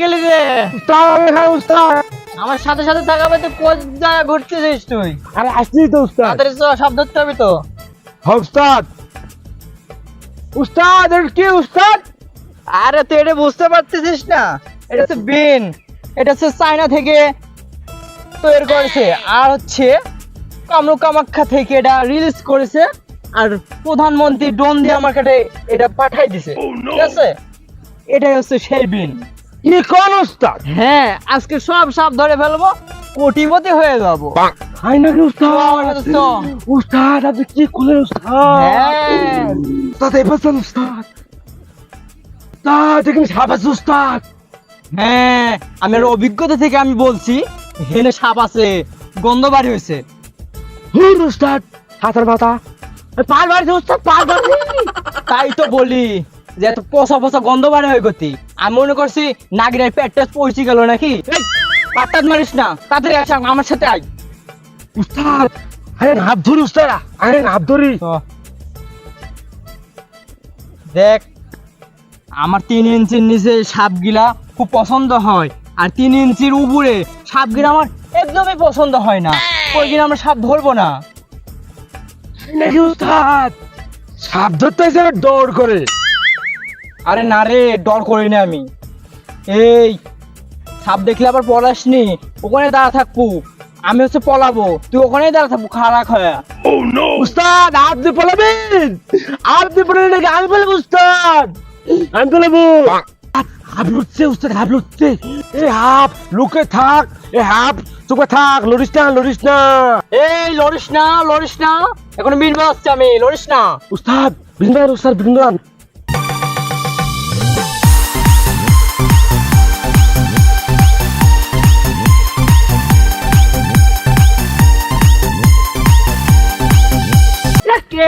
গেলি রে? এখানে আমার সাথে সাথে থাকাবে তো কোচ জায়গা ঘুরতেছিস তুই? আরে আসছি তো উস্তাদ। সব ধরতে হবে তো। হ্যাঁ, উস্তাদ। উস্তাদ এটা কি উস্তাদ? আরে তুই এটা বুঝতে পারতেছিস না। এটা হচ্ছে বিন। এটা হচ্ছে চায়না থেকে তৈরি করেছে। আর হচ্ছে কামরূপ কামাখ্যা থেকে এটা রিলিজ করেছে। আর প্রধানমন্ত্রী ড্রোন দিয়ে আমার কাছে এটা পাঠাই দিছে। ঠিক আছে? এটাই হচ্ছে সেই বিন। কি কোন উস্তাদ হ্যাঁ আজকে সব সাপ ধরে ফেলব কোটিপতি হয়ে যাব। হাই নাকি উস্তাদ আমার উস্তাদ আপনি কি করলেন উস্তাদ হ্যাঁ। উস্তাদ উস্তাদ উস্তাদ এখানে সাপ আছে উস্তাদ হ্যাঁ আমি আর অভিজ্ঞতা থেকে আমি বলছি হেনে সাপ আছে গন্ধ বাড়ি হয়েছে। হুর উস্তাদ হাতের মাথা পার বাড়ছে উস্তাদ পার বাড়ছে তাই তো বলি। যে এত পচা পচা গন্ধ বাড়ি হয়ে গতি। আমি মনে করছি নাগিনের পেট পৌঁছে গেল নাকি? পাত্তাত মারিস না তাড়াতাড়ি আসা আমার সাথে আয়। উস্তাদ আরে নাপ ধরি উস্তাদ আরে নাপ ধরি। দেখ আমার তিন ইঞ্চির নিচে সাপগিলা খুব পছন্দ হয় আর তিন ইঞ্চির উপরে সাপগিলা আমার একদমই পছন্দ হয় না। ওই দিন আমরা সাপ ধরবো না। হাই নাকি উস্তাদ সাপ ধরতে দৌড় করে। আরে না রে ডর করি না আমি। এই সাপ দেখলে আবার পলাসনি? ওখানে দাঁড়া থাকব। আমি হচ্ছে পলাবো। তুই ওখানেই দাঁড়া থাকব খারাপ হয়ে। উস্তাদ আপনি পলাবেন? আপনি পলাবেন নাকি আমি পলাবো উস্তাদ? আমি পলাবো। হাফ লুটছে উস্তাদ হাফ লুটছে। এ হাফ লুকে থাক। এ হাফ চুপে থাক। লড়িস না লড়িস না। এই লড়িস না লড়িস না। এখন মিট বাজছে আমি লড়িস না। উস্তাদ বৃন্দান উস্তাদ বৃন্দান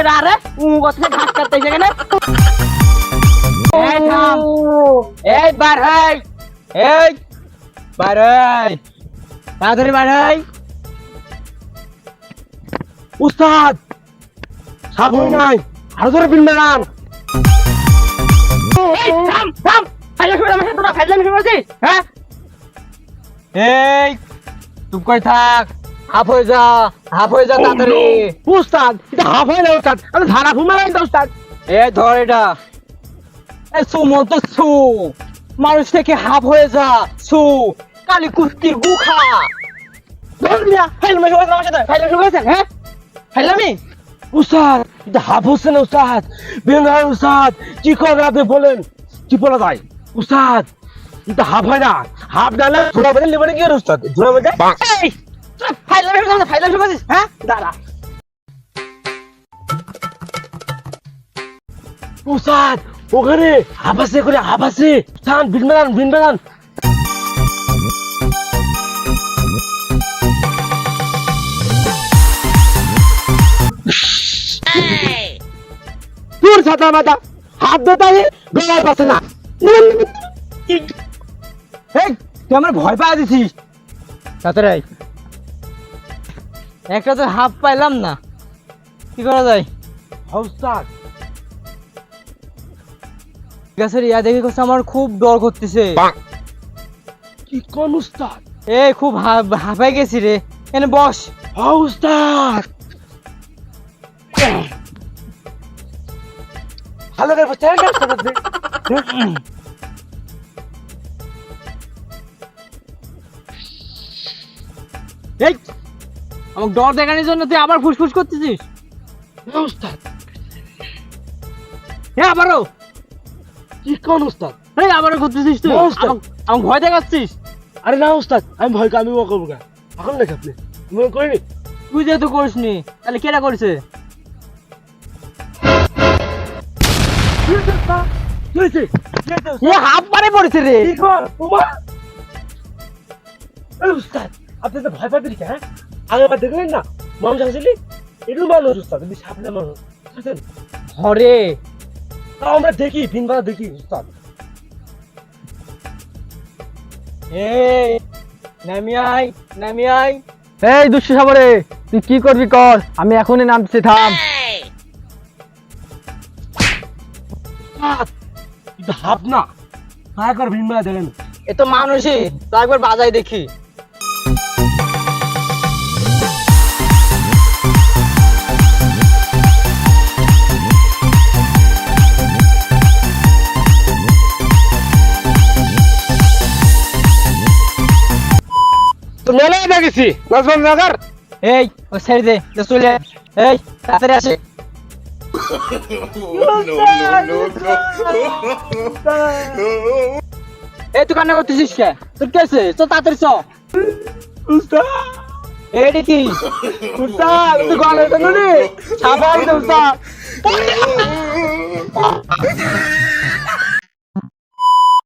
কে রে উমু কথা ঘাট কাটতে এখানে এই থাম। এই হাই। তাড়াতাড়ি বার হাই। উস্তাদ হয় নাই। আরও ধরে বৃন্দান এই থাম থাম। ফাইলা শুনে আমার সাথে তোরা ফাইলা শুনে হ্যাঁ? এই চুপ করে থাক। হাফ হয়ে যা হাফ হয়ে যা তাড়াতাড়ি। উস্তাদ এটা হাফ হয় না উস্তাদ। আমি ধারা উস্তাদ। এই ধর এটা। এই সু মতো সু। মানুষ থেকে হাফ হয়ে যা সু। কালি কুস্তির গুখা ধর মিয়া ফাইল সাথে ফাইল হ্যাঁ? ফাইলামি উস্তাদ এটা হাফ হচ্ছে না উস্তাদ। বৃন্দান উস্তাদ। কি করবে আপনি বলেন? কি বলা যায়? উস্তাদ এটা হাফ হয় না। হাফ ডালে ঝোড়া বেঁধে নেবেন কি উস্তাদ? এই! ফাইল ফাইল হ্যাঁ? দাঁড়া। ওখানে আছে করে বৃন্দান বৃন্দান তোর ছাতা মাথা হাত ধোতাই গলার পাশে না। এই। তুই আমার ভয় পাওয়া দিছিস। তাড়াতাড়ি আয়। একটা তো হাফ পাইলাম না। কি করা যায়? উস্তাদ গাছের ইয়া দেখে করছে আমার খুব ডর করতেছে। কি কোন উস্তাদ এ খুব হাঁপাই গেছি রে। এনে বস। উস্তাদ ভালো করে? এই আমাকে ডর দেখানোর জন্য তুই আবার ফুসফুস করতেছিস? উস্তাদ হ্যাঁ আবারও? কি কোন উস্তাদ এই আবারও করতেছিস তুই? আমাকে ভয় দেখাচ্ছিস? আরে না উস্তাদ আমি ভয় আমি ও করব না এখন নাকি আপনি? আমি করিনি। তুই যেহেতু করিসনি তাহলে কেটা করেছে? হাফ মারে পড়েছে রে। আপনি তো ভয় পাবেন হ্যাঁ? আগে আবার দেখলেন না? মানুষ আসলে এটু মানুষ উস্তাদ কিন্তু মানুষ বুঝছেন? হরে। তাও আমরা দেখি দিনবেলা দেখি উস্তাদ। এই নামি আয় নামি আয়। এই দুষ্টু সাবরে তুই কি করবি কর? আমি এখনই নামছি থাম। হাফ না। দয়া করে দিনবেলা দেখেন। এ তো মানুষই তো একবার বাজাই দেখি। তো মেলায় দেখেছি নাজমান নাগার এই, ও ছেড়ে দে চলে। এই, তাড়াতাড়ি আসে। এই, তুই কান্না করতেছিস কে? তোর কে আছে? চল তাড়াতাড়ি চ। এইটা কি? উস্তাদ, তুই গলা এটা নুনি সাবান দে, উস্তাদ।